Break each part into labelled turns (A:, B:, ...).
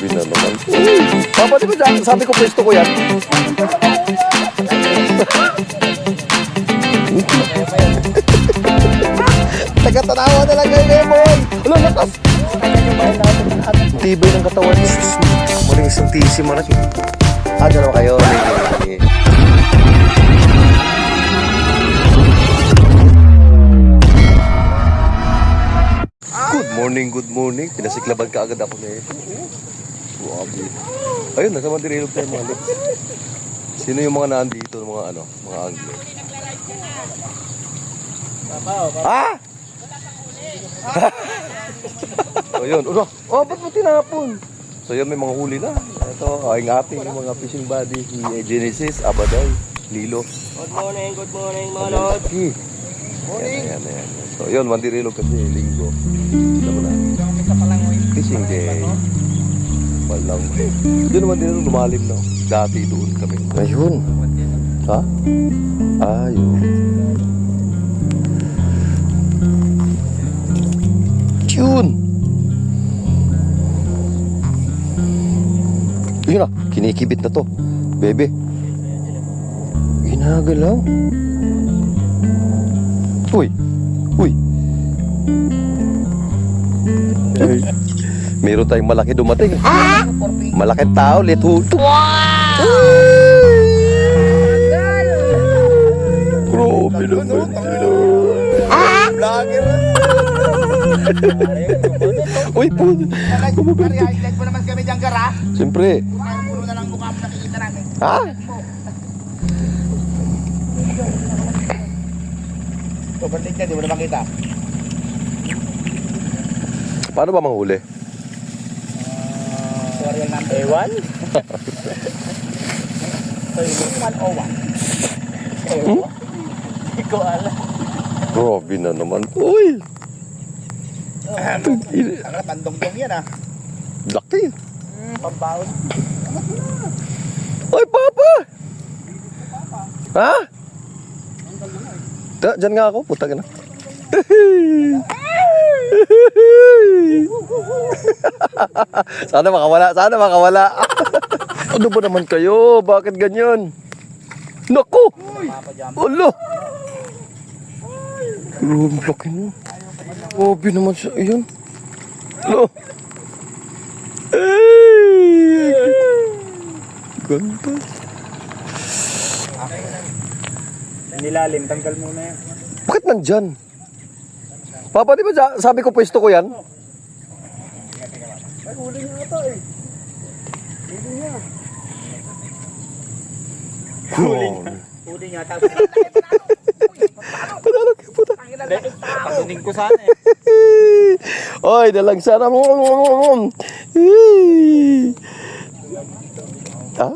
A: Grabe na naman. Papa, di ba dyan? Sabi ko pwesto ko yan. Taga-tanawa na lang kayo, Lemoy. Wala, lakas. Tibay ng katawan niya. Sus, Maling isang tisi mo na. Ah, dalawa kayo. Ni- Good morning, good morning. Pinasiklaban ka agad ako na. Grabe. Ayun, nasa Mandirilog tayo mga Alex. Sino yung mga nandito, mga ano, mga angler? Ah! so yun, ano? Oh, ba't mo tinapon? So yun, may mga huli na. Ito, aking ating mga fishing buddy, si Genesis, Abaday, Lilo.
B: Good morning, good morning mga lord.
A: Morning. Morning. Yan, yan, yan. So yun, Mandirilog kasi, linggo. Alam mo na. Fishing day. Walang. Yun naman din lumalim na. Dati doon kami. Ayun. Ha? Ayun. Yun. Yun na, kinikibit na to. Bebe. Ginagalaw. Uy. Uy. Ay. Meron tayong malaki dumating. Malaking tao, leto. Wow! Grabe naman.
C: Vlogger.
A: Uy, po.
C: Pare-highlight mo naman kami dyan, Gara.
A: Siyempre.
C: Puro na lang mukha mo nakikita namin.
A: Ha?
C: Balik ka, di mo na makita.
A: Paano ba manghuli?
C: Serial number.
B: Ewan?
C: So, yung 101.
B: Hindi ko alam.
A: Grabe na naman. Uy!
C: Ang tandong-dong yan, ah.
A: Laki.
C: Pambaon.
A: Uy, Papa! Ha? Da, dyan nga ako. Puta ka na. sana makawala. Sana makawala. ano ba naman kayo? Bakit ganyan? Naku! Ulo! Grabe laki mo. Grabe naman siya. Ayun. Ulo! Ay! Ganda.
B: Nilalim, tanggal muna yan.
A: Bakit nandyan? Papa, di ba sa- sabi ko pwesto ko yan?
C: Huli niya ito, eh.
A: Huli
C: Huli niya. Tapos,
A: Panalo kayo puta.
B: Pasunin ko sana eh.
A: Oy, dalang sana mo. Ha?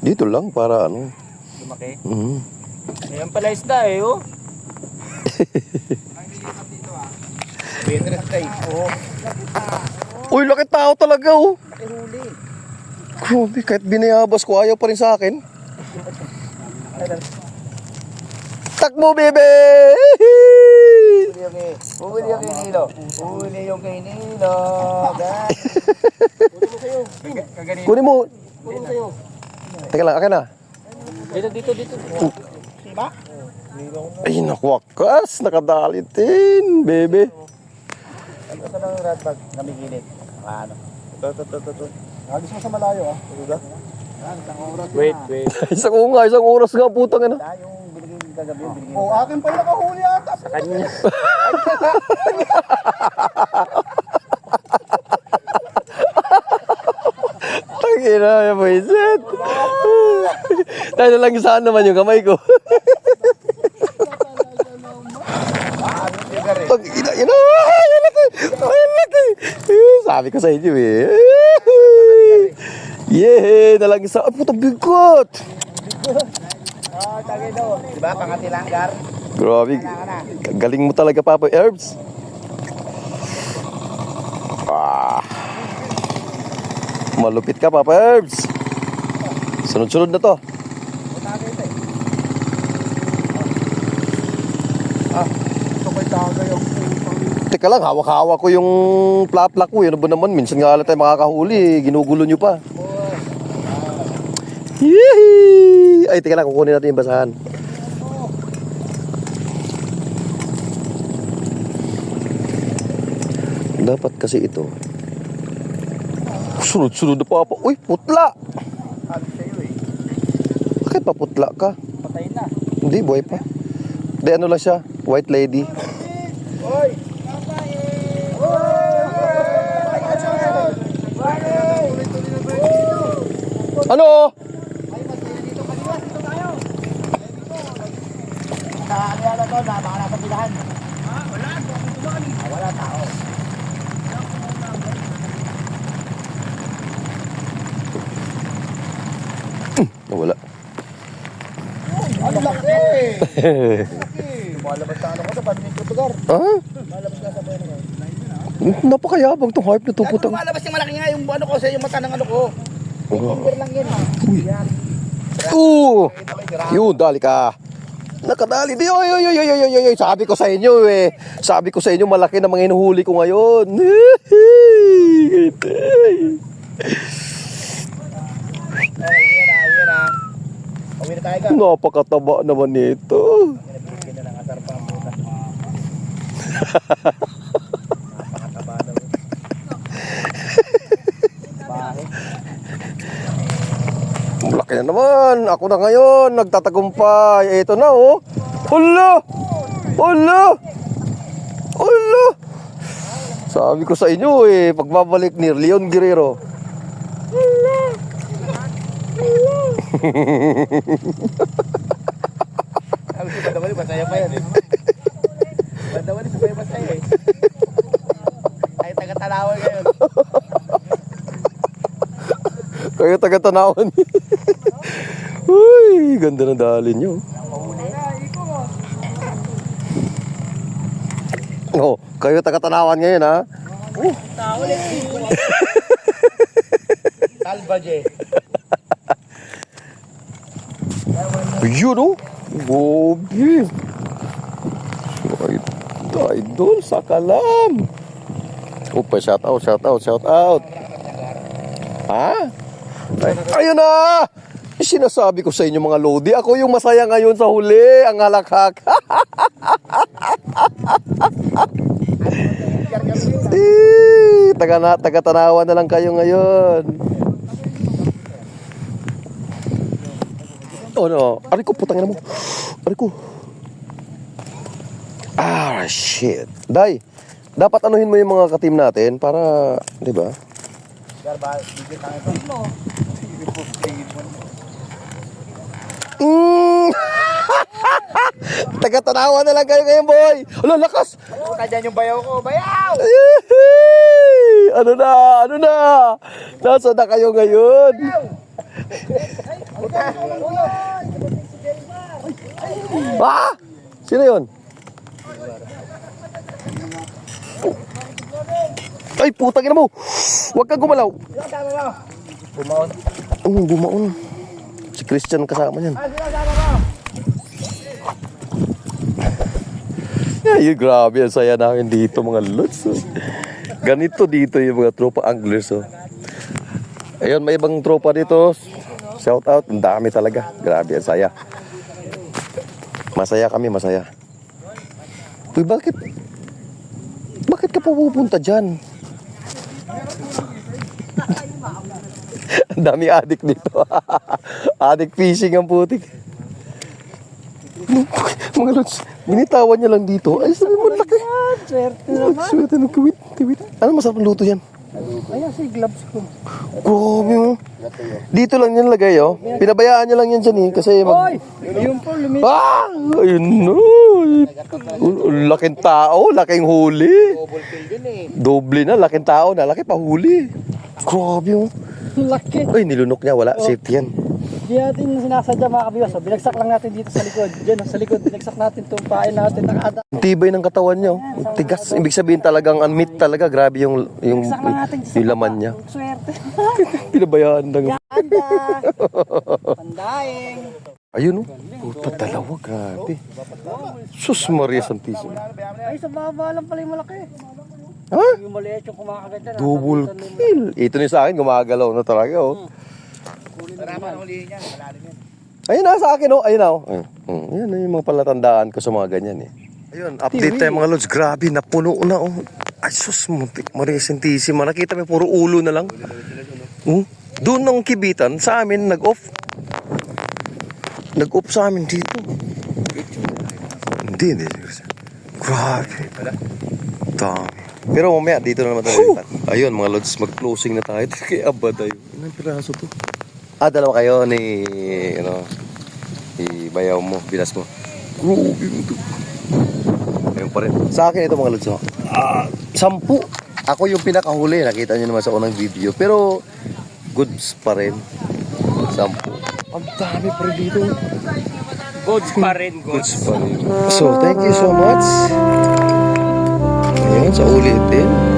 A: Dito lang para ano.
B: Lumaki.
A: Mhm.
B: Ayan pala isda eh oh.
C: Pinterest tayo. Oo.
A: Uy, laki tao talaga oh.
C: Nakihuli.
A: Grabe, kahit binayabas ko, ayaw pa rin sa akin. Takbo, bebe!
C: Huli yung kay... Huli yung kay Nilo. Huli yung kay Nilo. Dahil. Huli mo.
A: Kunin mo.
C: Huli sa'yo.
A: Teka lang, akin na.
B: Dito, dito, dito.
C: Diba?
A: Ay, nakwakas. Nakadalit din, bebe.
C: Ito na lang rat bag na may gilid. Ano? Ito, ito, ito, ito. Agis mo sa malayo ah. Yan, isang oras
B: Wait, wait.
A: isang nga, isang oras nga, putang ina.
C: Na yung binigay yung kagabi, binigay. Oh, akin pa yung nakahuli ata.
B: Sa kanya.
A: Tangina, yung buisit. Tayo na lang saan naman yung kamay ko. Tangina, yun na. Ay, laki. Ay, laki. Eh, Sabi ko sa inyo eh. Yeah, nalang isa. Ay, putang bigot.
C: Ah, tagay daw. Diba, pangatilanggar?
A: Grabe. Galing mo talaga, Papa Herbs. Ah. Malupit ka, Papa Herbs. Sunod-sunod na to.
C: Ah, ito may tagay ang
A: Teka lang, hawak-hawak ko yung plap-plak ko. Ano ba naman? Minsan nga lang tayo makakahuli. Ginugulo nyo pa. Yee! Ay, teka lang, kukunin natin yung basahan. Dapat kasi ito. Sunod-sunod na pa pa. Uy, putla!
C: Sabi sa'yo eh.
A: Bakit pa putla ka?
B: Patay na.
A: Hindi, buhay pa. Hindi, ano lang siya? White lady.
C: Oy!
A: Ano?
C: Sa ano yan to, na baka nasa pilahan. Wala, wala tao.
A: Wala.
C: Ano laki? Laki. Malabas sa ano ko sa ko lugar.
A: Ah?
C: Sa.
A: Napakayabang tong harp na to,
C: Ano
A: putang.
C: malabas yung malaki nga yung ano ko sa yung mata ng ano ko.
A: Oh.
C: Lang ha. Yan.
A: Oo!
C: Tira.
A: Yun, dali ka. Nakadali. Di, oy, oy, oy, oy, oy, oy, oy. Sabi ko sa inyo eh. Sabi ko sa inyo, malaki na mga inuhuli ko ngayon.
C: Ka.
A: Napakataba naman nito.
C: Pinabigyan na ng asar pa ang puta. Napakataba daw. Bahay.
A: Malaki na naman. Ako na ngayon. Nagtatagumpay. Ito na oh. Hala! Hala! Hala! Sabi ko sa inyo eh, pagbabalik ni Leon Guerrero.
C: Sabi ko, Bandawali, masaya pa yan eh. Bandawali, masaya masaya eh. Kahit taga-talawal ngayon.
A: Kayo taga-tanawan. Uy, ganda ng dali nyo. Oh, kayo taga-tanawan ngayon ha?
C: Salvaje.
A: Yun oh. Gobi. Idol sa kalam. Opa, shout out, shout out, shout out. Ha? Ay, ayun na! Sinasabi ko sa inyo mga lodi, ako yung masaya ngayon sa huli, ang halakhak. Eh, taga na, taga tanawan na lang kayo ngayon. Oh no, ari putang ina mo. Ari ko. Ah, shit. Dai, dapat anuhin mo yung mga katim natin para, 'di ba?
C: Gar ba, bigyan tayo ito.
A: Mm. taga tanawan na lang kayo ngayon, boy. Ala, lakas.
C: Puta dyan yung bayaw ko. Bayaw!
A: Ano na? Ano na? Nasaan na kayo ngayon? Ah! Sino yun? Ay, putang ina mo! Huwag kang gumalaw!
C: Bumaon.
A: Oh, bumaon. Si Christian kasama niyan.
C: Ah, sino tama mo?
A: Ay, grabe. Ang saya namin dito, mga lods. oh. Ganito dito yung mga tropa anglers. Oh. Ayun, may ibang tropa dito. Shout out. Ang dami talaga. Grabe, ang saya. Masaya kami, masaya. Uy, bakit? Bakit ka pupunta dyan? ang dami adik dito. adik fishing ang putik. Mga lods, binitawan niya lang dito. Ay, sabi mo, laki.
B: Swerte
A: Swerte ng kawit. kawit. Ano masarap ang luto yan?
B: Ayan si gloves ko.
A: Grabe mo. Dito lang yan lagay, oh. Pinabayaan niya lang yan dyan, eh. Kasi mag...
B: Yung po, lumi.
A: Ah! Ayun no. Laking tao, laking huli.
C: Double kill din eh.
A: Doble na, laking tao na, laki pa huli. Grabe mo.
B: Laki.
A: Ay, nilunok niya, wala. Safety yan.
B: Di natin sinasadya mga kabiwas. So, binagsak lang natin dito sa likod. Diyan, sa likod. Binagsak natin itong pain natin. Nakada.
A: Ang Tibay ng katawan. Ang Tigas. Ibig sabihin talagang ang meat talaga. Grabe yung, yung, yung laman niya.
B: Swerte.
A: Pinabayaan lang.
B: Anda. Pandaing.
A: Ayun oh. Puta, dalawa. Grabe. Sus Maria Santissima.
B: Ay, sa baba lang pala yung malaki.
A: Ha?
B: Yung maliit yung kumakagat dyan.
A: Double kill. Ito na sa akin, gumagalaw na talaga oh.
C: Taraman ang hulihin yan. Malalim yan.
A: Ayun na sa akin oh. Ayun na oh. Ayun. Hmm, Yan na yung mga palatandaan ko sa mga ganyan eh. Ayun, update tayo mga lods. Grabe, napuno na oh. Ay sus, muntik. Maria Santissima. Nakita mo, puro ulo na lang. Hmm? Doon ng kibitan, sa amin, nag-off. Nag-off sa amin dito. Hindi, hindi. Grabe. Dami. Pero mamaya, dito na naman tayo. Ayun, mga lods, mag-closing na tayo. Kaya ba tayo? Ilang piraso to? Ah, dalawa kayo ni, ano, ni bayaw mo, binas mo. Grabe mo to. Ayun pa rin. Sa akin ito mga lods. Ah, sampu. Ako yung pinakahuli, nakita nyo naman sa unang video. Pero, goods pa rin. Sampu. Ang dami pa rin dito.
D: Goods pa rin, goods.
A: Goods pa rin. So, thank you so much. Ayan, sa ulitin. Ayun, eh.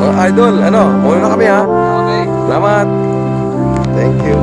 A: Idol, ano, muna na kami ha. Okay. Salamat. Thank you.